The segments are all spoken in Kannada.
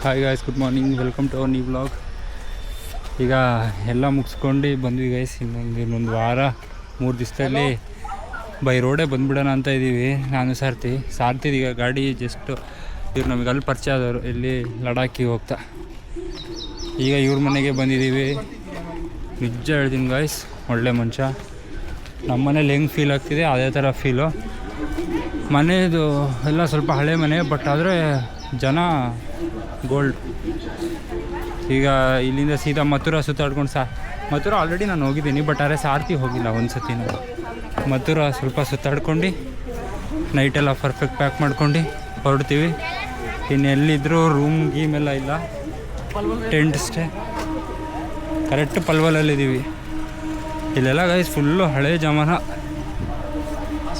Hi guys good morning welcome to our new blog ಈಗ ಎಲ್ಲ ಮುಗಿಸ್ಕೊಂಡು ಬಂದ್ವಿ ಗೈಸ್ ಇನ್ನೊಂದು ಇನ್ನೊಂದು ವಾರ, ಮೂರು ದಿವಸದಲ್ಲಿ ಬೈ ರೋಡೇ ಬಂದ್ಬಿಡೋಣ ಅಂತ ಇದ್ದೀವಿ ನಾನು ಸಾರ್ತಿ. ಸಾರ್ತಿದ್ದೀಗ ಗಾಡಿ ಜಸ್ಟ್ ಇವ್ರು ನಮಗೆ ಅಲ್ಲಿ ಪರಿಚಯ ಆದವರು. ಇಲ್ಲಿ ಲಡಾಖಿಗೆ ಹೋಗ್ತಾ. ಈಗ ಇವ್ರ ಮನೆಗೆ ಬಂದಿದ್ದೀವಿ ನಿಜ ಹೇಳ್ತೀನಿ ಗಾಯ್ಸ್ ಒಳ್ಳೆ ಮನುಷ್ಯ. ನಮ್ಮ ಮನೇಲಿ ಹೆಂಗೆ ಫೀಲ್ ಆಗ್ತಿದೆ, ಅದೇ ಥರ ಫೀಲು ಮನೆಯದು ಎಲ್ಲ ಸ್ವಲ್ಪ ಹಳೆ ಮನೆ ಬಟ್ ಆದರೆ ಜನ ಗೋಲ್ಡ್. ಈಗ ಇಲ್ಲಿಂದ ಸೀದಾ ಮಥುರಾ ಸುತ್ತಾಡ್ಕೊಂಡು ಸಾ ಮಥುರಾ ಆಲ್ರೆಡಿ ನಾನು ಹೋಗಿದ್ದೀನಿ ಬಟ್ ಆದರೆ ಸಾರ್ತಿ ಹೋಗಿಲ್ಲ ಒಂದು ಸತಿನೂ ಮಥುರಾ ಸ್ವಲ್ಪ ಸುತ್ತಾಡ್ಕೊಂಡು ನೈಟೆಲ್ಲ ಪರ್ಫೆಕ್ಟ್ ಪ್ಯಾಕ್ ಮಾಡ್ಕೊಂಡು ಹೊರಡ್ತೀವಿ. ಇನ್ನು ಎಲ್ಲಿದ್ದರೂ ರೂಮ್ ಗೀಮ್ ಎಲ್ಲ ಇಲ್ಲ. ಟೆಂಟ್ ಸ್ಟೇ ಕರೆಕ್ಟ್ ಪಲ್ವಲಲ್ಲಿದ್ದೀವಿ. ಇಲ್ಲೆಲ್ಲ ಗೈಸ್ ಫುಲ್ಲು ಹಳೆ ಜಮಾನ.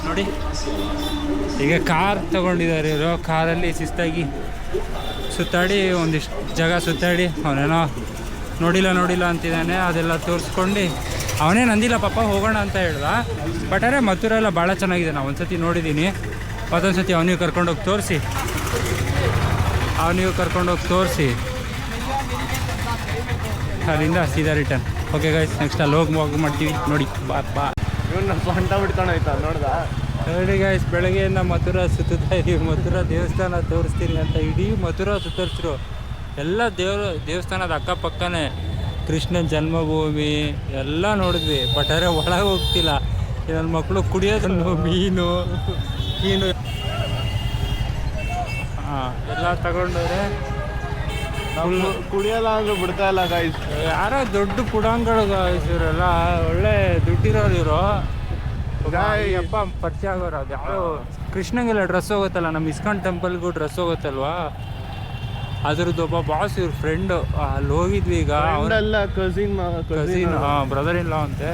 ನೋಡಿ. ಈಗ ಕಾರ್ ತಗೊಂಡಿದ್ದಾರೆ ಇವರು. ಕಾರಲ್ಲಿ ಶಿಸ್ತಾಗಿ ಸುತ್ತಾಡಿ, ಒಂದಿಷ್ಟು ಜಾಗ ಸುತ್ತಾಡಿ, ಅವನೇನೋ ನೋಡಿಲ್ಲ ನೋಡಿಲ್ಲ ಅಂತಿದ್ದಾನೆ, ಅದೆಲ್ಲ ತೋರಿಸ್ಕೊಂಡು ಅವನೇ ನಂದಿಲ್ಲ, ಪಾಪ ಹೋಗೋಣ ಅಂತ ಹೇಳ್ದ. ಬಟ್ ಅರೆ ಮಥುರೆಲ್ಲ ಭಾಳ ಚೆನ್ನಾಗಿದೆ. ನಾವು ಒಂದ್ಸತಿ ನೋಡಿದ್ದೀನಿ ಮತ್ತೊಂದು ಸತಿ ಅವನಿಗೆ ಕರ್ಕೊಂಡೋಗಿ ತೋರಿಸಿ. ಅವನಿಗೂ ಕರ್ಕೊಂಡೋಗಿ ತೋರಿಸಿ. ಅಲ್ಲಿಂದ ಸೀದಾ ರಿಟರ್ನ್ ಓಕೆ ಗೈಸ್ ನೆಕ್ಸ್ಟ್ ಅಲ್ಲಿ ಹೋಗಿ ವಾಕ್ ಮಾಡ್ತೀವಿ. ನೋಡಿ, ಬಾ ಬಾ. ಇವನ್ನ ಸೊಂಟ ಬಿಡ್ತಾನೆ ಆಯ್ತಾ? ನೋಡ್ದ? ನೋಡಿ ಗಾಯ್ಸ್ ಬೆಳಗ್ಗೆಯಿಂದ ಮಥುರಾ ಸುತ್ತಾ ಇದೀವಿ. ಮಥುರಾ ದೇವಸ್ಥಾನ ತೋರಿಸ್ತೀನಿ ಅಂತ. ಇಡೀ ಮಥುರಾ ಸುತ್ತರಿಸಿರು ಎಲ್ಲ ದೇವ್ರ ದೇವಸ್ಥಾನದ ಅಕ್ಕಪಕ್ಕನೇ ಕೃಷ್ಣನ ಜನ್ಮಭೂಮಿ ಎಲ್ಲ ನೋಡಿದ್ವಿ. ಬಟ್ ಅರೆ ಒಳಗೆ ಹೋಗ್ತಿಲ್ಲ. ನನ್ನ ಮಕ್ಕಳು ಕುಡಿಯೋದನ್ನು ಮೀನು ಮೀನು ಹಾಂ ಎಲ್ಲ ತಗೊಂಡವ್ರೆ. ಕುಡಿಯಲ್ಲ ಅಂದ್ರೆ ಬಿಡ್ತಾ ಇಲ್ಲ ಗಾಯ್ಸ್ ಯಾರೋ ದೊಡ್ಡ ಪುಡಾಂಗಳು ಗಾಯ್ಸ್ ಇವರೆಲ್ಲ. ಒಳ್ಳೆ ದುಡ್ಡಿರೋರು ಇವರು. ಅಪ್ಪ ಪರಿಚಯ ಆಗೋರು ಅದು ಯಾವ ಕೃಷ್ಣಂಗೆಲ್ಲ ಡ್ರೆಸ್ ಹೋಗುತ್ತಲ್ಲ ನಮ್ಮ ಇಸ್ಕಾನ್ ಟೆಂಪಲ್ಗೂ ಡ್ರೆಸ್ ಹೋಗುತ್ತಲ್ವಾ? ಅದ್ರದ್ದು ಒಬ್ಬ ಬಾಸ್ ಇವ್ರ ಫ್ರೆಂಡ್ ಅಲ್ಲಿ ಹೋಗಿದ್ವಿ ಈಗ. ಕಸಿನ್ ಕಸಿನ್ ಬ್ರದರ್ ಇಲ್ಲ ಅಂತೆ.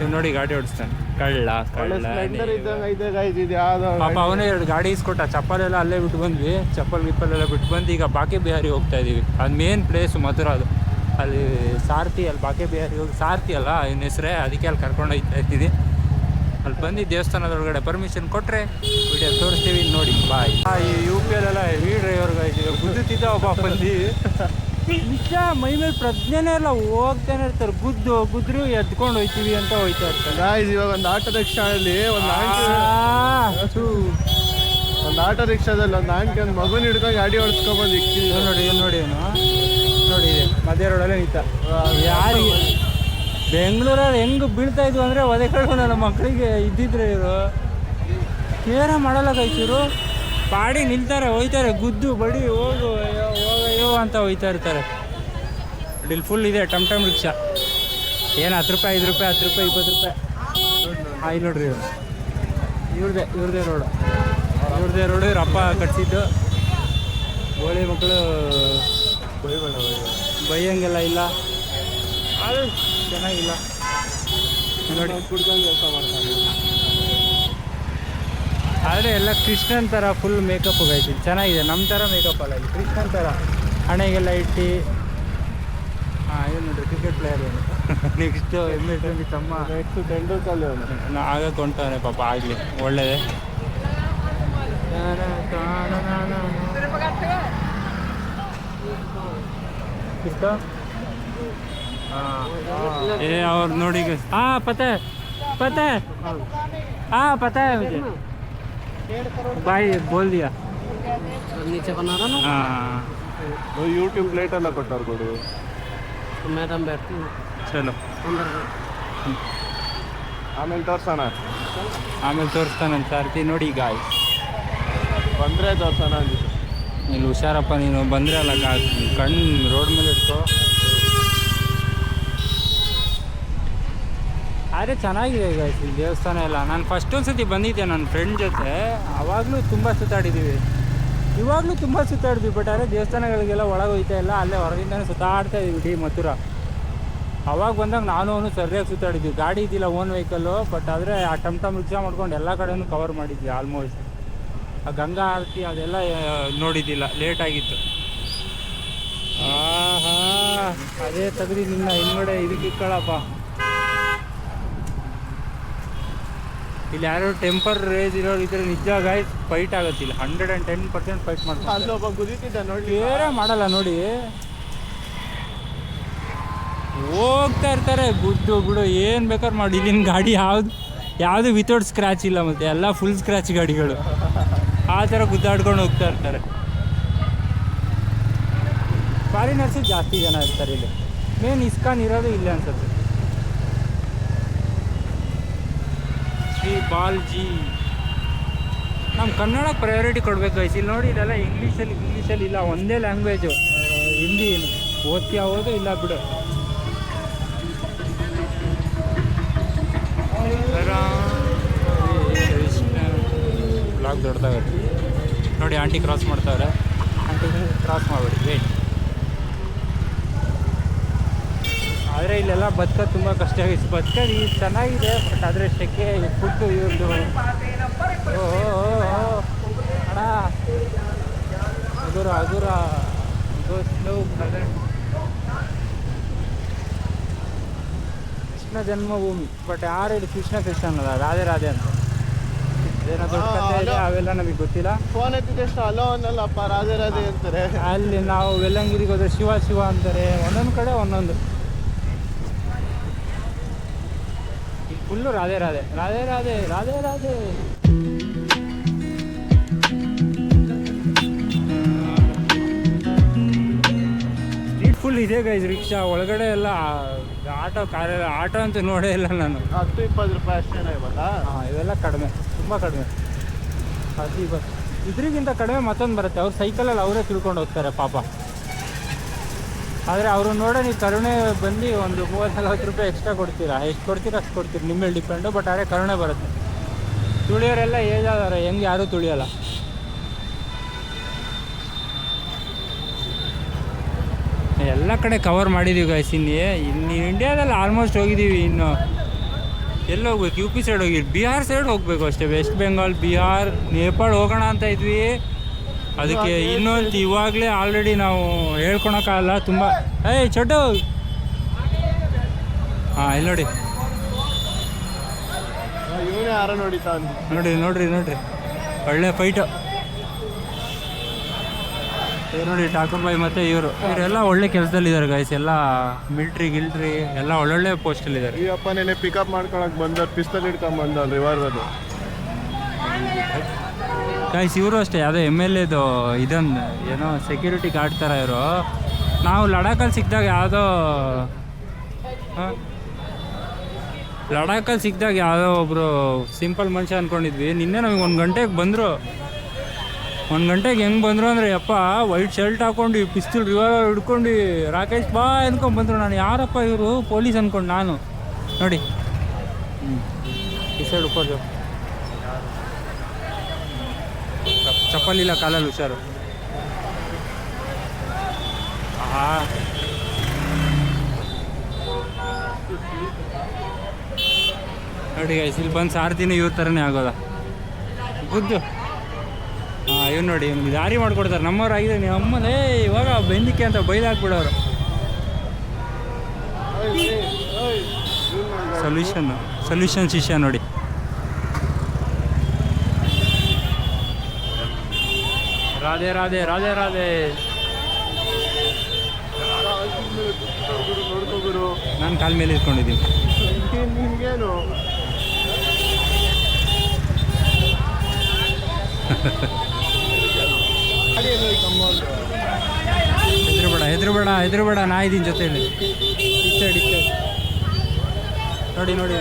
ಇವ್ ನೋಡಿ ಗಾಡಿ ಓಡಿಸ್ತಾನೆ. ಕಳ್ಳ ಪಾಪ ಅವನೇ ಎರಡು ಗಾಡಿ ಇಸ್ಕೊಟ್ಟ ಚಪ್ಪಲೆಲ್ಲ ಅಲ್ಲೇ ಬಿಟ್ಟು ಬಂದ್ವಿ. ಚಪ್ಪಲ್ ಗಿಪ್ಪಲೆಲ್ಲ ಬಿಟ್ಟು ಬಂದು ಈಗ ಬಾಕೆ ಬಿಹಾರಿ ಹೋಗ್ತಾ ಇದೀವಿ. ಅದು ಮೇನ್ ಪ್ಲೇಸ್ ಮಧುರ ಅದು. ಅಲ್ಲಿ ಸಾರ್ತಿ ಅಲ್ಲಿ ಬಾಕೆ ಬಿಹಾರಿ ಹೋಗಿ ಸಾರ್ತಿ ಅಲ್ಲ ಇವ್ನ ಹೆಸ್ರೇ ಅದಕ್ಕೆ ಅಲ್ಲಿ ಕರ್ಕೊಂಡು ಹೋಗ್ತಾ ಇದ್ದೀನಿ ಅಲ್ಲಿ ಬಂದು ದೇವಸ್ಥಾನದೊಳಗಡೆ ಪರ್ಮಿಷನ್ ಕೊಟ್ಟರೆ ವಿಡಿಯೋ ತೋರಿಸ್ತೀವಿ ನೋಡಿ ಬಾಯ್ ಈ ಯು ಪಿ ಅಲ್ಲೆಲ್ಲ ಹೆವಿ ಡ್ರೈವರ್ಗಳು ಇದ್ದೀವಿ ಗುದ್ದುತ್ತಿದ್ದ ಒಬ್ಬ ಬಂದು ನಿಜ ಮೈ ಮೇಲೆ ಪ್ರಜ್ಞೆನೇ ಎಲ್ಲ ಹೋಗ್ತಾನೆ ಇರ್ತಾರೆ. ಗುದ್ದು ಗುದ್ರು ಎದ್ಕೊಂಡು ಹೋಯ್ತೀವಿ ಅಂತ ಹೋಯ್ತಾ ಇರ್ತಾರೆ. ಇವಾಗ ಒಂದು ಆಟೋ ರಿಕ್ಷಾದಲ್ಲಿ ಒಂದು ಆಂಟಿ. ಒಂದು ಆಟೋ ರಿಕ್ಷಾದಲ್ಲಿ ಒಂದು ಆಂಟಿ ಒಂದು ಮಗುನ ಹಿಡ್ಕೊಂಡು ಗಾಡಿ ಓಡಿಸ್ಕೊಂಡ್ ಬಂದು ಇದು ನೋಡಿ ನೋಡಿ ಏನು ನೋಡಿ ಮಧ್ಯ ರೋಡಲ್ಲೇ ನಿಂತ. ಯಾರಿಗೆ ಬೆಂಗಳೂರಲ್ಲಿ ಹೆಂಗೆ ಬೀಳ್ತಾ ಇದ್ವು ಅಂದರೆ ಒದೆ ನನ್ನ ಮಕ್ಕಳಿಗೆ ಇದ್ದಿದ್ರೆ ಇವರು. ಕೇರ ಮಾಡಲ್ಲ ಕೈಸೂರು ಪಾಡಿ ನಿಲ್ತಾರೆ, ಹೋಯ್ತಾರೆ, ಗುದ್ದು, ಬಡಿ, ಹೋಗು, ಅಯ್ಯೋ ಹೋಗಯ್ಯೋ ಅಂತ ಹೋಯ್ತಾ ಇರ್ತಾರೆ. ಇಲ್ಲಿ ಫುಲ್ ಇದೆ, ಟಮ್ ಟಮ್ ರಿಕ್ಷಾ. ಏನು ಹತ್ತು ರೂಪಾಯಿ, ಐದು ರೂಪಾಯಿ, ಹತ್ತು ರೂಪಾಯಿ, ಇಪ್ಪತ್ತು ರೂಪಾಯಿ? ಆಯ್ತು ನೋಡ್ರಿ ಇವರು. ಇವ್ರದೇ ಇವ್ರದೇ ರೋಡು. ಇವ್ರದೇ ರೋಡು, ಇವ್ರ ಅಪ್ಪ ಕಟ್ಸಿದ್ದು. ಗೋಳಿ ಮಕ್ಕಳು, ಬೈಯಂಗೆಲ್ಲ ಇಲ್ಲ. ಚೆನ್ನಾಗಿಲ್ಲ. ಕೆಲಸ ಮಾಡ್ತಾರೆ ಆದರೆ ಎಲ್ಲ ಕೃಷ್ಣನ್ ಥರ ಫುಲ್ ಮೇಕಪ್ ಹೋಗೈತಿ ಚೆನ್ನಾಗಿದೆ. ನಮ್ಮ ಥರ ಮೇಕಪ್ ಅಲ್ಲ ಇಲ್ಲಿ. ಕೃಷ್ಣನ್ ಥರ ಹಣೆಗೆಲ್ಲ ಇಟ್ಟು. ಹಾಂ ಏನು ನೋಡ್ರಿ cricket player next M S M ತಮ್ಮ. ನೆಕ್ಸ್ಟು ತೆಂಡೂಲ್ಕರ್ ಅವನು. ಆಗ ಹೊಂಟವನೆ ಪಾಪ ಆಗಲಿ. ಒಳ್ಳೆಯದೇ ಇಷ್ಟ? ये और नोड़ी के हाँ पता है पता है हाँ पता है मुझे भाई बोल दिया नीचे बना रहा ना हाँ ಯೂಟ್ಯೂಬ್ ಪ್ಲೇಟ್ ಎಲ್ಲ ಕೊಟ್ಟಾರ ಕೊಡು तो मैडम बैठती हूँ ಚಲೋ अंदर ಆಮೇಲೆ ತೋರ್ಸೋಣ ಆಮೇಲೆ ತೋರಿಸ್ತಾನಂತ ಸಾರ್ತಿ ನೋಡಿ ಗಾಯ್ ಬಂದ್ರೆ ತೋರ್ಸೋಣ ಅಂದಿದ್ದು ಇಲ್ಲಿ ಹುಷಾರಪ್ಪ ನೀನು ಬಂದ್ರೆ ಅಲ್ಲ ಕಾ ಕಣ್ಣು ರೋಡ್ ಮೇಲೆ ಇಟ್ಕೋ ಆದರೆ ಚೆನ್ನಾಗಿದೆ ಈಗ ಇಲ್ಲಿ ದೇವಸ್ಥಾನ ಎಲ್ಲ. ನಾನು ಫಸ್ಟ್ ಒಂದು ಸತಿ ಬಂದಿದ್ದೆ ನನ್ನ ಫ್ರೆಂಡ್ ಜೊತೆ. ಆವಾಗಲೂ ತುಂಬ ಸುತ್ತಾಡಿದ್ದೀವಿ ಇವಾಗಲೂ ತುಂಬ ಸುತ್ತಾಡಿದ್ವಿ ಬಟ್ ಆದರೆ ದೇವಸ್ಥಾನಗಳಿಗೆಲ್ಲ ಒಳಗೆ ಹೋಯ್ತಾ ಇಲ್ಲ. ಅಲ್ಲೇ ಹೊರಗಿಂದನೇ ಸುತ್ತಾಡ್ತಾ ಇದ್ವಿ ಇಡೀ ಮಥುರಾ ಅವಾಗ ಬಂದಾಗ ನಾನು ಅವನು ಸರಿಯಾಗಿ ಸುತ್ತಾಡಿದ್ವಿ. ಗಾಡಿ ಇದ್ದಿಲ್ಲ ಓನ್ ವೆಹಿಕಲ್ಲು ಬಟ್ ಆದರೆ ಆ ಟಮ್ ಟಮ್ ರಿಕ್ಷಾ ಮಾಡ್ಕೊಂಡು ಎಲ್ಲ ಕಡೆನೂ ಕವರ್ ಮಾಡಿದ್ವಿ ಆಲ್ಮೋಸ್ಟ್ ಆ ಗಂಗಾ ಆರತಿ ಅದೆಲ್ಲ ನೋಡಿದ್ದಿಲ್ಲ. ಲೇಟ್ ಆಗಿತ್ತು. ಆಹಾ, ಅದೇ ತೆಗ್ದು ನಿನ್ನ ಹಿಂದ್ಗಡೆ ಇದಕ್ಕೆ ಇಕ್ಕಳಪ್ಪ. ಇಲ್ಲಿ ಯಾರು ಟೆಂಪರ್ ರೇಜ್ ಇರೋರು ಇದ್ರೆ ನಿಜ ಗಾಯ್ಸ್ ಫೈಟ್ ಆಗುತ್ತೆ ಇಲ್ಲಿ. Hundred and ten percent fight ಮಾಡ್ತಾರೆ. ಅಲ್ಲೊಬ್ಬ ಗುದಿತಿದ್ದ ನೋಡಿ. ಏನೇ ಮಾಡಲ್ಲ ನೋಡಿ. ಹೋಗ್ತಾ ಇರ್ತಾರೆ. ಗುಡ್ಡು ಬಿಡು ಏನು ಬೇಕಾದ್ರೆ ಮಾಡಿ. ಇಲ್ಲಿನ ಗಾಡಿ ಯಾವ್ದು ಯಾವುದು ವಿತೌಟ್ ಸ್ಕ್ರಾಚ್ ಇಲ್ಲ ಮತ್ತೆ. ಎಲ್ಲ ಫುಲ್ ಸ್ಕ್ರಾಚ್ ಗಾಡಿಗಳು. ಆ ಥರ ಗುದ್ದಾಡ್ಕೊಂಡು ಹೋಗ್ತಾ ಇರ್ತಾರೆ. ಫಾರಿನರ್ಸು ಜಾಸ್ತಿ ಜನ ಇರ್ತಾರೆ ಇಲ್ಲಿ. ಮೇನ್ ಇಸ್ಕಾನ್ ಇರೋದು ಇಲ್ಲೇ ಅನ್ಸುತ್ತೆ. ಶ್ರೀ ಬಾಲ್ಜಿ. ನಮ್ಮ ಕನ್ನಡ ಪ್ರಯಾರಿಟಿ ಕೊಡಬೇಕು ಇಲ್ಲಿ ನೋಡಿ ಇದೆಲ್ಲ ಇಂಗ್ಲೀಷಲ್ಲಿ ಇಂಗ್ಲೀಷಲ್ಲಿ ಇಲ್ಲ, ಒಂದೇ ಲ್ಯಾಂಗ್ವೇಜು ಹಿಂದಿ ಓದ್ತೀಯ ಓದು, ಇಲ್ಲ ಬಿಡು. ಬ್ಲಾಗ್ ದೊಡ್ಡದಾಗತ್ತೆ ನೋಡಿ ಆಂಟಿ ಕ್ರಾಸ್ ಮಾಡ್ತಾವ್ರೆ. ಆಂಟಿ ಕ್ರಾಸ್ ಮಾಡಬೇಡಿ ವೇಟ್ ಆದರೆ ಇಲ್ಲೆಲ್ಲ ಬದುಕೋದು ತುಂಬ ಕಷ್ಟ ಆಗಿತ್ತು ಬದುಕೋದು ಈಗ ಚೆನ್ನಾಗಿದೆ ಬಟ್ ಆದರೆ ಸೆಕೆ ಫುಡ್ಡು ಇವ್ರದ್ದು. ಅಣ್ಣ. ಹಗುರ ಹಗುರ Go ಕೃಷ್ಣ ಜನ್ಮಭೂಮಿ ಬಟ್ ಯಾರು ಹೇಳಿ ಕೃಷ್ಣ ಕೃಷ್ಣ ಅನ್ನೋದ? ರಾಧೆ ರಾಧೆ ಅಂತ. ಅವೆಲ್ಲ ನಮಗೆ ಗೊತ್ತಿಲ್ಲ. ಫೋನ್ ಎತ್ತಿದಷ್ಟು ಅಲೋ ಅನ್ನಲ್ಲಪ್ಪ ರಾಧೆ ರಾಧೆ ಅಂತಾರೆ. ಅಲ್ಲಿ ನಾವು ವೆಲ್ಲಂಗಿರಿಗೆ ಹೋದ್ರೆ ಶಿವ ಶಿವ ಅಂತಾರೆ. ಒಂದೊಂದು ಕಡೆ ಒಂದೊಂದು. Full Radhe Radhe Radhe Radhe Radhe Radhe street full ಇದೆ ಗೈಸ್ ರಿಕ್ಷಾ ಒಳಗಡೆ ಎಲ್ಲ ಆಟೋ ಕಾರೆಲ್ಲ ಆಟೋ ಅಂತೂ ನೋಡೇ ಇಲ್ಲ ನಾನು. ಹತ್ತು ಇಪ್ಪತ್ತು ರೂಪಾಯಿ ಅಷ್ಟೇನ ಇವಾಗ. ಹಾಂ ಇವೆಲ್ಲ ಕಡಿಮೆ. ತುಂಬ ಕಡಿಮೆ. ಅದು ಬಸ್. ಇದ್ರಿಗಿಂತ ಕಡಿಮೆ ಮತ್ತೊಂದು ಬರುತ್ತೆ. ಅವ್ರು ಸೈಕಲಲ್ಲಿ ಅವರೇ ತಿಳ್ಕೊಂಡು ಹೋಗ್ತಾರೆ ಪಾಪ. ಆದರೆ ಅವರು ನೋಡೋ, ನೀವು ಕರುಣೆ ಬಂದು ಒಂದು ಮೂವತ್ತು ನಲ್ವತ್ತು ರೂಪಾಯಿ ಎಕ್ಸ್ಟ್ರಾ ಕೊಡ್ತೀರಾ. ಎಷ್ಟು ಕೊಡ್ತೀರಾ ಅಷ್ಟು ಕೊಡ್ತೀರಿ. ನಿಮ್ಮ ಮೇಲೆ ಡಿಪೆಂಡು ಬಟ್ ಆದರೆ ಕರುಣೆ ಬರುತ್ತೆ. ತುಳಿಯೋರೆಲ್ಲ ಏಜ್ ಆದಾರೆ ಹೆಂಗೆ ಯಾರೂ ತುಳಿಯಲ್ಲ. ಎಲ್ಲ ಕಡೆ ಕವರ್ ಮಾಡಿದ್ದೀವಿ ಗಾಯ್ಸ್ ಇನ್ನು ಇನ್ನು ಇಂಡಿಯಾದಲ್ಲಿ ಆಲ್ಮೋಸ್ಟ್ ಹೋಗಿದ್ದೀವಿ ಇನ್ನು. ಎಲ್ಲಿ ಹೋಗ್ಬೇಕು? ಯು ಪಿ ಸೈಡ್ ಹೋಗಿ ಬಿಹಾರ್ ಸೈಡ್ ಹೋಗಬೇಕು ಅಷ್ಟೇ. ವೆಸ್ಟ್ ಬೆಂಗಾಲ್ ಬಿಹಾರ್ ನೇಪಾಳ ಹೋಗೋಣ ಅಂತ ಇದ್ವಿ. ಅದಕ್ಕೆ ಇನ್ನೊಂದು ಇವಾಗಲೇ ಆಲ್ರೆಡಿ ನಾವು ಹೇಳ್ಕೊಳಕ್ಕಾಗಲ್ಲ ತುಂಬ ಏಯ್ ಚಡ್ಡು! ಹಾಂ ಇಲ್ಲಿ ನೋಡಿ. ನೋಡಿ ನೋಡಿತಾನೆ ನೋಡ್ರಿ ನೋಡ್ರಿ. ಒಳ್ಳೆ ಫೈಟು ನೋಡಿ ಠಾಕೂರ್ ಬಾಯಿ ಮತ್ತು ಇವರು. ಇವರೆಲ್ಲ ಒಳ್ಳೆ ಕೆಲಸದಲ್ಲಿದ್ದಾರೆ ಗೈಸ್ ಎಲ್ಲ ಮಿಲ್ಟ್ರಿ ಗಿಲ್ಟ್ರಿ ಎಲ್ಲ ಒಳ್ಳೊಳ್ಳೆ ಪೋಸ್ಟಲ್ಲಿದ್ದಾರೆ ಈ ಅಪ್ಪನೇನೆ ಪಿಕಪ್ ಮಾಡ್ಕೊಳಕ್ ಬಂದ ಪಿಸ್ತಲ್ ಹಿಡ್ಕೊಂಡ್ ಬಂದವ್ರು ರಿವಾಲ್ವರ್ ಗಾಯ್ಸ್ ಇವರು ಅಷ್ಟೇ, ಯಾವುದೋ ಎಂ ಎಲ್ ಎದು ಇದೊಂದು, ಏನೋ ಸೆಕ್ಯೂರಿಟಿ ಗಾರ್ಡ್ ಥರ ಇವರು. ನಾವು ಲಡಾಖಲ್ಲಿ ಸಿಕ್ಕಿದಾಗ ಯಾವುದೋ ಲಡಾಖಲ್ಲಿ ಸಿಕ್ಕಿದಾಗ ಯಾವುದೋ ಒಬ್ಬರು ಸಿಂಪಲ್ ಮನುಷ್ಯ ಅಂದ್ಕೊಂಡಿದ್ವಿ ನಿನ್ನೆ ನಮಗೆ ಒಂದು ಗಂಟೆಗೆ ಬಂದರು. ಒಂದು ಗಂಟೆಗೆ ಹೆಂಗೆ ಬಂದರು ಅಂದರೆ, ಯಪ್ಪ ವೈಟ್ ಶರ್ಟ್ ಹಾಕೊಂಡು ಪಿಸ್ತೂಲ್ ರಿವಾಲ್ವರ್ ಹಿಡ್ಕೊಂಡು, ರಾಕೇಶ್ ಬಾ ಅಂದ್ಕೊಂಡು ಬಂದರು ನಾನು. ಯಾರಪ್ಪ ಇವರು? ಪೊಲೀಸ್ ಅಂದ್ಕೊಂಡು ನಾನು. ನೋಡಿ. ಹ್ಞೂ ಈ ಸೈಡ್ ಉಪ್ಪೋದು ಚಪ್ಪಲಿಲ್ಲ ಕಾಲಲ್ಲಿ ಹುಷಾರು ಆಹಾ ನೋಡಿ ಗೈಸ್ ಇಲ್ಲಿ ಬಂದು ಸಾರ್ತಿನ ಇವ್ರ ಥರನೇ ಆಗೋದ ಗುದ್ದು ಹಾಂ ಇವ್ ನೋಡಿ ಇವ್ನಿಗೆ ದಾರಿ ಮಾಡ್ಕೊಡ್ತಾರೆ ನಮ್ಮವ್ರು ಆಗಿದೆ ನೀವು ಅಮ್ಮನೇ ಇವಾಗ ಬೆಂದಿಕೆ ಅಂತ ಬೈದಾಕ್ಬಿಡೋರು ಸೊಲ್ಯೂಷನ್ ಸೊಲ್ಯೂಷನ್ ಶಿಷ್ಯ ನೋಡಿ ರಾಧೆ ರಾಧೆ ರಾಧೆ ರಾಧೆ. ಗುರು ನಾನು ಕಾಲ ಮೇಲೆ ಇಟ್ಕೊಂಡಿದ್ದೀನಿ. ಗಾಡಿ ಹೆದ್ರಬೇಡ. ಹೆದ್ರುಬೇಡ ಹೆದ್ರುಬೇಡ. ನಾ ಇದ್ದೀನಿ ಜೊತೆಯಲ್ಲಿ. ನೋಡಿ ನೋಡಿ.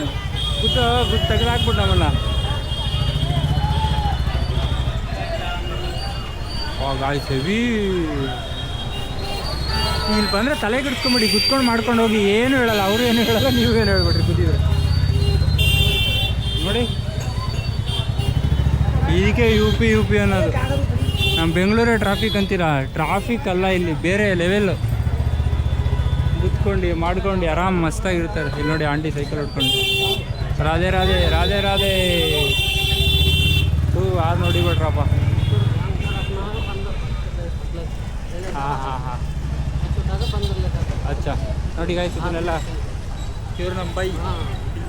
ಗುಟ್ಟು ಗುಟ್ಟು ತೆಗೆದಾಕ್ಬಿಟ್ಟು ನಮ್ಮನ್ನ ಗಾಯ್ಸ್ ಹೆವಿ ಇಲ್ಲಿ ಬಂದರೆ ತಲೆ ಕೆಡಿಸ್ಕೊಂಬಿಡಿ, ಕುತ್ಕೊಂಡು ಮಾಡ್ಕೊಂಡು ಹೋಗಿ ಏನು ಹೇಳಲ್ಲ, ಅವರು ಏನು ಹೇಳಲ್ಲ, ನೀವು ಏನು ಹೇಳ್ಬಿಡ್ರಿ, ಕುದಿದ್ರೆ. ನೋಡಿ. ಇದಕ್ಕೆ ಯು ಪಿ ಯು ಪಿ ಅನ್ನೋದು. ನಮ್ಮ ಬೆಂಗಳೂರೇ ಟ್ರಾಫಿಕ್ ಅಂತೀರಾ? ಟ್ರಾಫಿಕ್ ಅಲ್ಲ ಇಲ್ಲಿ, ಬೇರೆ ಲೆವೆಲ್ಲು ಕುತ್ಕೊಂಡು, ಮಾಡ್ಕೊಂಡು, ಆರಾಮ್, ಮಸ್ತಾಗಿರ್ತಾರೆ. ಇಲ್ಲಿ ನೋಡಿ ಆಂಟಿ ಸೈಕಲ್ ಹೊಡ್ಕೊಂಡು. ರಾಧೆ ರಾಧೆ ರಾಧೆ ರಾಧೆ. ಹೂ ಆರು ನೋಡಿಬಿಟ್ರಪ್ಪ ಹಾಂ ಹಾಂ ಹಾಂ ಅಚ್ಚಾ ನೋಡಿ ಗಾಯ್ತು ಇದನ್ನೆಲ್ಲ ಇವ್ರು ನಮ್ಮ ಬೈ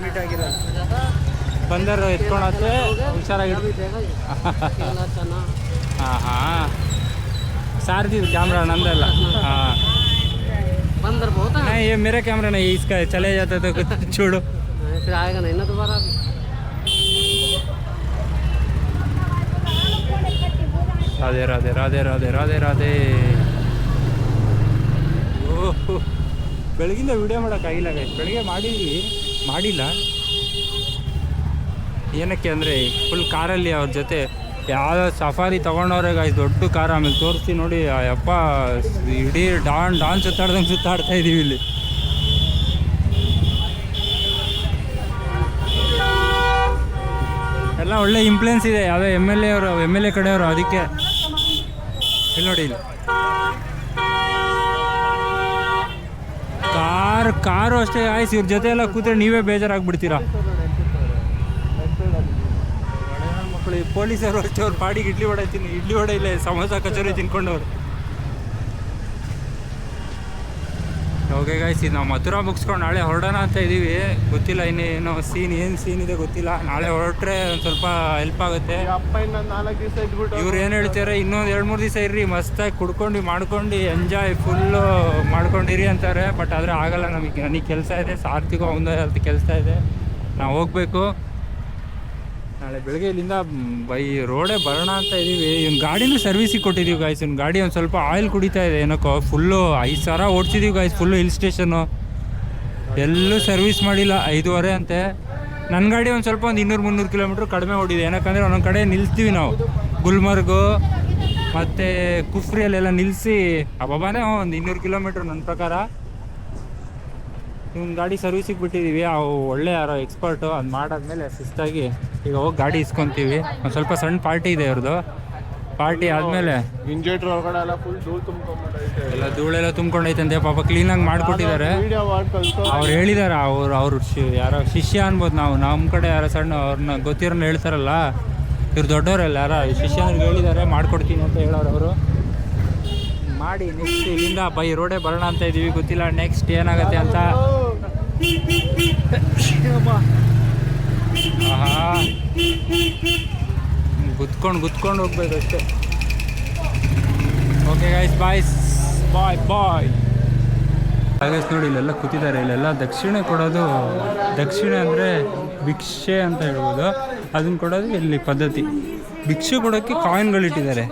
ಮೀಟ್ ಆಗಿರೋದು ಬಂದರು ಎತ್ಕೊಳತ್ತೆ ಹುಷಾರಾಗಿ अभी देगा ये केला चना ಹಾಂ ಹಾಂ सारथी कैमरा नंदल हाँ बंदर बहुत है नहीं ये मेरा कैमरा नहीं इसका चले जाता तो कुछ छोड़ो हाँ, फिर आएगा नहीं ना दोबारा अभी ರಾಧೆ ರಾಧೆ ರಾಧೆ ರಾಧೆ ರಾಧೆ ಬೆಳಗಿಂದ ವಿಡಿಯೋ ಮಾಡೋಕ್ಕಾಗಿಲ್ಲ ಗೈಸ್ ಬೆಳಗ್ಗೆ ಮಾಡಿದ್ವಿ, ಮಾಡಿಲ್ಲ. ಏನಕ್ಕೆ ಅಂದರೆ ಫುಲ್ ಕಾರಲ್ಲಿ ಅವ್ರ ಜೊತೆ ಯಾವ ಸಫಾರಿ ತೊಗೊಂಡವ್ರೆ ಗಾಯ್ಸ್ ದೊಡ್ಡ ಕಾರ್ ಆಮೇಲೆ ತೋರಿಸಿ ನೋಡಿ, ಆ ಯಪ್ಪ, ಇಡೀ ಡಾನ್ ಡಾನ್ ಸುತ್ತಾಡ್ದಂಗೆ ಸುತ್ತಾಡ್ತಾ ಇದ್ದೀವಿ ಇಲ್ಲಿ. ಎಲ್ಲ ಒಳ್ಳೆ ಇಂಪ್ಲುಯೆನ್ಸ್ ಇದೆ, ಯಾವುದೋ ಎಂ ಎಲ್ ಎ ಅವರು ಎಂ ಎಲ್ ಎ ಕಡೆಯವರು ಅದಕ್ಕೆ. ಇಲ್ಲಿ ನೋಡಿ ಇಲ್ಲಿ. ಕಾರ್ ಕಾರು ಅಷ್ಟೇ ಆಯ್ತು ಇವ್ರ ಜೊತೆ ಎಲ್ಲ ಕೂತ್ರೆ ನೀವೇ ಬೇಜಾರಾಗ್ಬಿಡ್ತೀರಾ? ಪೊಲೀಸರು ಅಷ್ಟೇ, ಅವ್ರು ಪಾಡಿಗೆ ಇಡ್ಲಿ ವಡೆ ತಿನ್ನಿ, ಇಡ್ಲಿ ವಡೆ ಇಲ್ಲೇ ಸಮೋಸ ಕಚೋರಿ ತಿನ್ಕೊಂಡವ್ರು. ಓಕೆ ಗಾಯ್ಸ್ ಇದು ನಾವು ಮಥುರಾ ಮುಗಿಸ್ಕೊಂಡು ನಾಳೆ ಹೊರಡೋಣ ಅಂತ ಇದ್ದೀವಿ ಗೊತ್ತಿಲ್ಲ ಇನ್ನೇನು ಸೀನ್ ಏನು ಸೀನ್ ಇದೆ ಗೊತ್ತಿಲ್ಲ. ನಾಳೆ ಹೊರಟ್ರೆ ಒಂದು ಸ್ವಲ್ಪ ಹೆಲ್ಪ್ ಆಗುತ್ತೆ. ಈ ಅಪ್ಪ ಇನ್ನೊಂದು ನಾಲ್ಕು ದಿವಸ ಇದ್ಬಿಟ್ಟು ಇವ್ರು ಏನು ಹೇಳ್ತಾರೆ ಇನ್ನೊಂದು ಎರಡು ಮೂರು ದಿವಸ ಇರ್ರಿ. ಮಸ್ತಾಗಿ ಕುಡ್ಕೊಂಡು ಮಾಡ್ಕೊಂಡು ಎಂಜಾಯ್ ಫುಲ್ಲು ಮಾಡ್ಕೊಂಡಿರಿ ಅಂತಾರೆ. ಬಟ್ ಆದರೆ ಆಗಲ್ಲ ನಮಗೆ. ನನಗೆ ಕೆಲಸ ಇದೆ. ಸಾರ್ಥಿಗೂ ಅವನ ಕೆಲಸ ಇದೆ. ನಾವು ಹೋಗ್ಬೇಕು. ನಾಳೆ ಬೆಳಗ್ಗೆ ಇಲ್ಲಿಂದ ಬೈ ರೋಡೇ ಬರೋಣ ಅಂತ ಇದ್ದೀವಿ ಇವ್ನ ಗಾಡಿನೂ ಸರ್ವಿಸಿಗೆ ಕೊಟ್ಟಿದ್ದೀವಿ ಗಾಯ್ಸ್ ಇವ್ನ ಗಾಡಿ ಒಂದು ಸ್ವಲ್ಪ ಆಯಿಲ್ ಕುಡಿತಾ ಇದೆ. ಏನಕ್ಕೋ ಫುಲ್ಲು ಐದು ಸಾವಿರ ಓಡಿಸಿದೀವಿ ಗಾಯ್ಸ್ ಫುಲ್ಲು ಹಿಲ್ ಸ್ಟೇಷನು ಎಲ್ಲೂ ಸರ್ವಿಸ್ ಮಾಡಿಲ್ಲ. ಐದೂವರೆ ಅಂತೆ. ನನ್ನ ಗಾಡಿ ಒಂದು ಸ್ವಲ್ಪ ಒಂದು ಇನ್ನೂರು ಮುನ್ನೂರು ಕಿಲೋಮೀಟ್ರ್ ಕಡಿಮೆ ಓಡಿದೆ. ಏನಕ್ಕಂದರೆ ಒಂದೊಂದು ಕಡೆ ನಿಲ್ತೀವಿ ನಾವು. ಗುಲ್ಮರ್ಗು, ಮತ್ತು ಕುಫ್ರಿಯಲ್ಲೆಲ್ಲ ನಿಲ್ಲಿಸಿ ಅಬ್ಬಾನೇ ಒಂದು ಇನ್ನೂರು ಕಿಲೋಮೀಟ್ರ್ ನನ್ನ ಪ್ರಕಾರ. ಇವ್ನ ಗಾಡಿ ಸರ್ವಿಸಿಗೆ ಬಿಟ್ಟಿದ್ದೀವಿ ಅವು ಒಳ್ಳೆ ಯಾರೋ ಎಕ್ಸ್ಪರ್ಟು ಅದು ಮಾಡಾದ್ಮೇಲೆ ಶಿಸ್ತಾಗಿ ಈಗ ಹೋಗಿ ಗಾಡಿ ಇಸ್ಕೊತೀವಿ. ಒಂದು ಸ್ವಲ್ಪ ಸಣ್ಣ ಪಾರ್ಟಿ ಇದೆ ಅವ್ರದ್ದು ಪಾರ್ಟಿ ಆದಮೇಲೆ ಇಂಜೆಟ್ರ್ ಒಳಗಡೆ ಎಲ್ಲ ಫುಲ್ ಧೂಳು ತುಂಬ್ಕೊಂಡ್ಬಿಟ್ಟೈತೆ ಎಲ್ಲ ಧೂಳೆಲ್ಲ ತುಂಬ್ಕೊಂಡೈತಂತೆ. ಪಾಪ ಕ್ಲೀನಾಗಿ ಮಾಡಿಕೊಟ್ಟಿದ್ದಾರೆ. ವಿಡಿಯೋ ಮಾಡಿ ಕಳ್ಸೋ ಅವ್ರು ಹೇಳಿದಾರೆ ಅವ್ರು ಅವ್ರ ಯಾರೋ ಶಿಷ್ಯ ಅನ್ಬೋದು ನಾವು. ನಮ್ಮ ಕಡೆ ಯಾರೋ ಸಣ್ಣ ಅವ್ರನ್ನ ಗೊತ್ತಿರೋನ್ನ ಹೇಳ್ತಾರಲ್ಲ ಇವ್ರು ದೊಡ್ಡವರಲ್ಲ ಯಾರೋ ಶಿಷ್ಯನಿಗೆ ಹೇಳಿದ್ದಾರೆ ಮಾಡ್ಕೊಡ್ತೀನಿ ಅಂತ ಹೇಳೋರು ಅವರು. ಮಾಡಿ ನೆಕ್ಸ್ಟ್ ಇಲ್ಲಿಂದ ಬೈ ರೋಡೇ ಬರೋಣ ಅಂತ ಇದೀವಿ. ಗೊತ್ತಿಲ್ಲ ನೆಕ್ಸ್ಟ್ ಏನಾಗುತ್ತೆ ಅಂತ. ಗುತ್ಕೊಂಡು ಗುತ್ಕೊಂಡು ಹೋಗ್ಬೇಕು ಅಷ್ಟೇ. Okay guys boys bye bye ಹಾಗೇಸ್ ನೋಡಿ, ಇಲ್ಲೆಲ್ಲ ಕೂತಿದ್ದಾರೆ. ಇಲ್ಲೆಲ್ಲ ದಕ್ಷಿಣೆ ಕೊಡೋದು, ದಕ್ಷಿಣೆ ಅಂದರೆ ಭಿಕ್ಷೆ ಅಂತ ಹೇಳ್ಬೋದು. ಅದನ್ನು ಕೊಡೋದು ಇಲ್ಲಿ ಪದ್ಧತಿ. ಭಿಕ್ಷೆ ಕೊಡೋಕ್ಕೆ ಕಾಯಿನ್ಗಳಿಟ್ಟಿದ್ದಾರೆ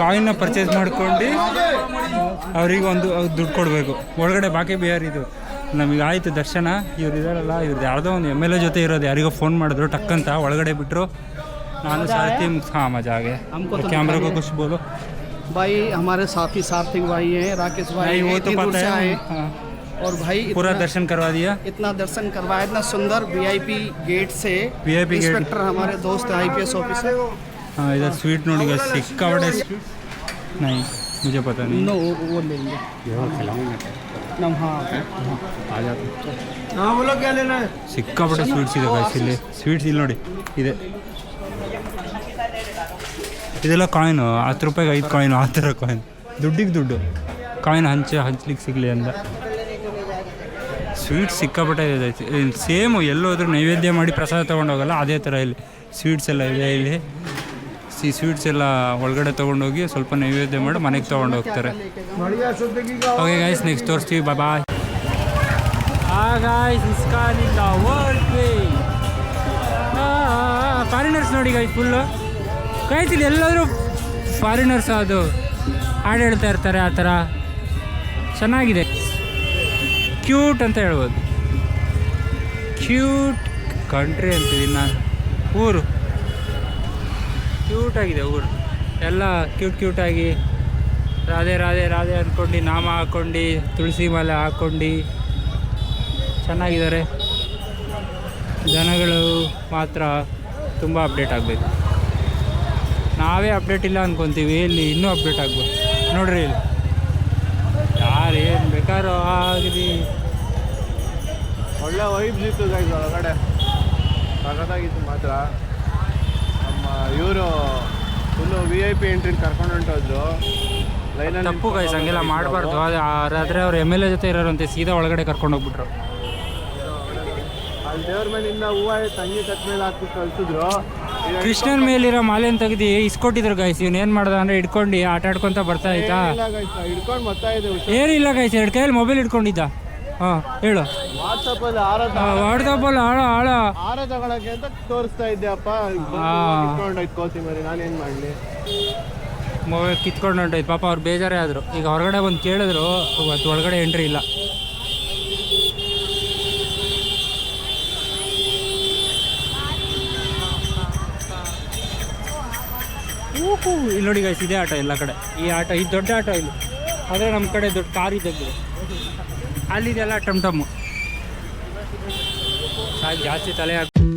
ಕಾಯಿನ್ನ ಪರ್ಚೇಸ್ ಮಾಡ್ಕೊಂಡು ಅವ್ರಿಗೆ ಒಂದು ದುಡ್ಡು ಕೊಡಬೇಕು ಒಳಗಡೆ ಬಾಕಿ ಬಿಹಾರ್ ಇದು ನಮಗೆ ಆಯಿತು ದರ್ಶನ ಇವ್ರು ಇದಾರಲ್ಲ ಇವ್ರದ್ದು ಯಾವುದೋ ಒಂದು ಎಮ್ ಎಲ್ ಎ ಜೊತೆ ಇರೋದು ಯಾರಿಗೋ ಫೋನ್ ಮಾಡಿದ್ರು ಟಕ್ಕಂತ ಒಳಗಡೆ ಬಿಟ್ಟರು ನಾನು ಸಾರಥಿ ಹಾಂ ಮಜಾ ಆಗೆ हमको तो ಕ್ಯಾಮ್ರಾಗೂ ಖುಷಿ ಬೋಲು भाई हमारे साथी सार्थिक भाई हैं राकेश भाई नहीं वो हैं, तो इतनी दूर पता से आए है हाँ। और भाई पूरा इतना, दर्शन करवा दिया इतना दर्शन करवाया इतना सुंदर वीआईपी गेट से VIP गेट। इंस्पेक्टर हमारे दोस्त आईपीएस ऑफिसर हाँ इधर स्वीट ನೋಡಿ ಈಗ ಸಿಕ್ಕಾಪಟ್ಟೆ नहीं मुझे पता नहीं नो वो लेंगे नम हाँ हाँ बोलो क्या लेना है ಸಿಕ್ಕಾಪಟ್ಟೆ ಸ್ವೀಟ್ಸ್ ಇದೆ guys ಇಲ್ಲಿ ಸ್ವೀಟ್ಸ್ ಇಲ್ಲಿ ನೋಡಿ ಇದೆ ಇದೆಲ್ಲ ಕಾಯಿನು ಹತ್ತು ರೂಪಾಯಿಗೆ ಐದು ಕಾಯಿನು ಆ ಥರ ಕಾಯಿನ್ ದುಡ್ಡಿಗೆ ದುಡ್ಡು ಕಾಯಿನ್ ಹಂಚೆ ಹಂಚ್ಲಿಕ್ಕೆ ಸಿಗಲಿ ಅಂತ ಸ್ವೀಟ್ಸ್ ಸಿಕ್ಕಾಪಟ್ಟೆ ಇದೆ ಸೇಮು ಎಲ್ಲೋದ್ರೂ ನೈವೇದ್ಯ ಮಾಡಿ ಪ್ರಸಾದ ತೊಗೊಂಡೋಗಲ್ಲ ಅದೇ ಥರ ಇಲ್ಲಿ ಸ್ವೀಟ್ಸ್ ಎಲ್ಲ ಇದೆ ಇಲ್ಲಿ ಸಿ ಸ್ವೀಟ್ಸ್ ಎಲ್ಲ ಒಳಗಡೆ ತೊಗೊಂಡೋಗಿ ಸ್ವಲ್ಪ ನೈವೇದ್ಯ ಮಾಡಿ ಮನೆಗೆ ತೊಗೊಂಡು ಹೋಗ್ತಾರೆ ಓಕೆ ಗಾಯ್ಸ್ ನೆಕ್ಸ್ಟ್ ತೋರಿಸ್ತೀವಿ ಬಾಬಾ ಬಾಯ್ ಫಾರಿನರ್ಸ್ ನೋಡಿ ಗಾಯ್ಸ್ ಫುಲ್ಲು ಗಾಯ್ಸ್ ಇಲ್ಲಿ ಎಲ್ಲಾದರೂ ಫಾರಿನರ್ಸ್ ಅದು ಹಾಡು ಹೇಳ್ತಾ ಇರ್ತಾರೆ, ಆ ಥರ. ಚೆನ್ನಾಗಿದೆ. ಕ್ಯೂಟ್ ಅಂತ ಹೇಳ್ಬೋದು. ಕ್ಯೂಟ್ ಕಂಟ್ರಿ ಅಂತೀವಿ ನಾನು ಊರು. ಕ್ಯೂಟಾಗಿದೆ ಊರು. ಎಲ್ಲ ಕ್ಯೂಟ್ ಕ್ಯೂಟಾಗಿ ರಾಧೆ ರಾಧೆ ರಾಧೆ ಅಂದ್ಕೊಂಡು ನಾಮ ಹಾಕ್ಕೊಂಡು ತುಳಸಿ ಮಾಲೆ ಹಾಕ್ಕೊಂಡು ಚೆನ್ನಾಗಿದ್ದಾರೆ. ಜನಗಳು ಮಾತ್ರ ತುಂಬ ಅಪ್ಡೇಟ್ ಆಗಬೇಕು. ನಾವೇ ಅಪ್ಡೇಟ್ ಇಲ್ಲ ಅಂದ್ಕೊತೀವಿ ಇಲ್ಲಿ ಇನ್ನೂ ಅಪ್ಡೇಟ್ ಆಗ್ಬೋದು ನೋಡ್ರಿ ಇಲ್ಲಿ. ಯಾರು ಏನು ಬೇಕಾದ್ರೂ ಆಗಲಿ. ಒಳ್ಳೆ ವೈಬ್ಸ್ ಇತ್ತು ಗೈಸ್ ಒಳಗಡೆ. ಸಖತ್ತಾಗಿತ್ತು ಮಾತ್ರ. ಇವರು ಫುಲ್ಲು ವಿ ಐ ಪಿ ಎಂಟ್ರಿನ ಕರ್ಕೊಂಡು ಹೊಂಟೋದ್ರು. ಲೈನಲ್ಲಿ ತಪ್ಪು ಗಾಯ್ಸ್ ಹಂಗೆಲ್ಲ ಮಾಡಬಾರ್ದು. ಆದರೆ ಅವ್ರು ಎಂ ಎಲ್ ಎ ಜೊತೆ ಇರೋರಂತೆ ಸೀದಾ ಒಳಗಡೆ ಕರ್ಕೊಂಡು ಹೋಗ್ಬಿಟ್ರು. ಅಲ್ಲಿ ದೇವ್ರ ಮೇಲಿಂದ ಹೂವ ತಂಗಿ ಕತ್ ಮೇಲೆ ಹಾಕ್ಬಿಟ್ಟು ಕಳ್ಸಿದ್ರು. ಕೃಷ್ಣನ್ ಮೇಲಿರೋ ಮಾಲೆನ್ ತೆಗ್ದು ಇಸ್ಕೊಟ್ಟಿದ್ರು ಗಾಯ್ಸ್ ಇವ್ನ ಏನ್ ಮಾಡ್ದ ಅಂದ್ರೆ ಇಟ್ಕೊಂಡು ಆಟ ಆಡ್ಕೊಂತ ಬರ್ತಾ ಆಯ್ತಾ ಹಿಡ್ಕೊಂಡ್ ಬರ್ತಾ ಏನಿಲ್ಲ ಗಾಯ್ಸ್ ಎರಡು ಕೈಯಲ್ಲಿ ಮೊಬೈಲ್ ಇಟ್ಕೊಂಡಿದ್ದ ಹಾಂ ಹೇಳು. ವಾಟ್ಸಪ್ ಅಲ್ಲಿ ಆರ ವಾಟ್ಸಪ್ಪಲ್ಲಿ ಆಳ ಆಳ. ಆರ ತಗೊಳಕ್ಕೆ ಅಂತ ತೋರಿಸ್ತಾ ಇದ್ದೆ ಅಪ್ಪ ಹಾ. ಇಟ್ಕೊಂಡೋಯ್ತು ಕೋತಿ ಮರಿ ನಾನೇನ್ ಮಾಡ್ಲಿ? ಮೊಬೈಲ್ ಕಿತ್ಕೊಂಡು ಹೊಂಟೋಯ್ತು ಪಾಪ ಅವ್ರು ಬೇಜಾರೇ ಆದರು. ಈಗ ಹೊರಗಡೆ ಬಂದು ಕೇಳಿದ್ರು ಅವತ್ತು ಒಳಗಡೆ ಎಂಟ್ರಿ ಇಲ್ಲ. ಇಲ್ಲಿ ನೋಡಿ ಗೈಸ್ ಇದೇ ಆಟೋ ಎಲ್ಲ ಕಡೆ. ಈ ಆಟೋ ಈ ದೊಡ್ಡ ಆಟೋ ಇಲ್ಲಿ ಆದರೆ ನಮ್ಮ ಕಡೆ ದೊಡ್ಡ ಕಾರ್ ಇದ್ದಂಗೆ ಅಲ್ಲಿದೆಲ್ಲ ಟಮ್ ಟಮ್ ಜಾಸ್ತಿ ತಲೆ ಹಾಕಿ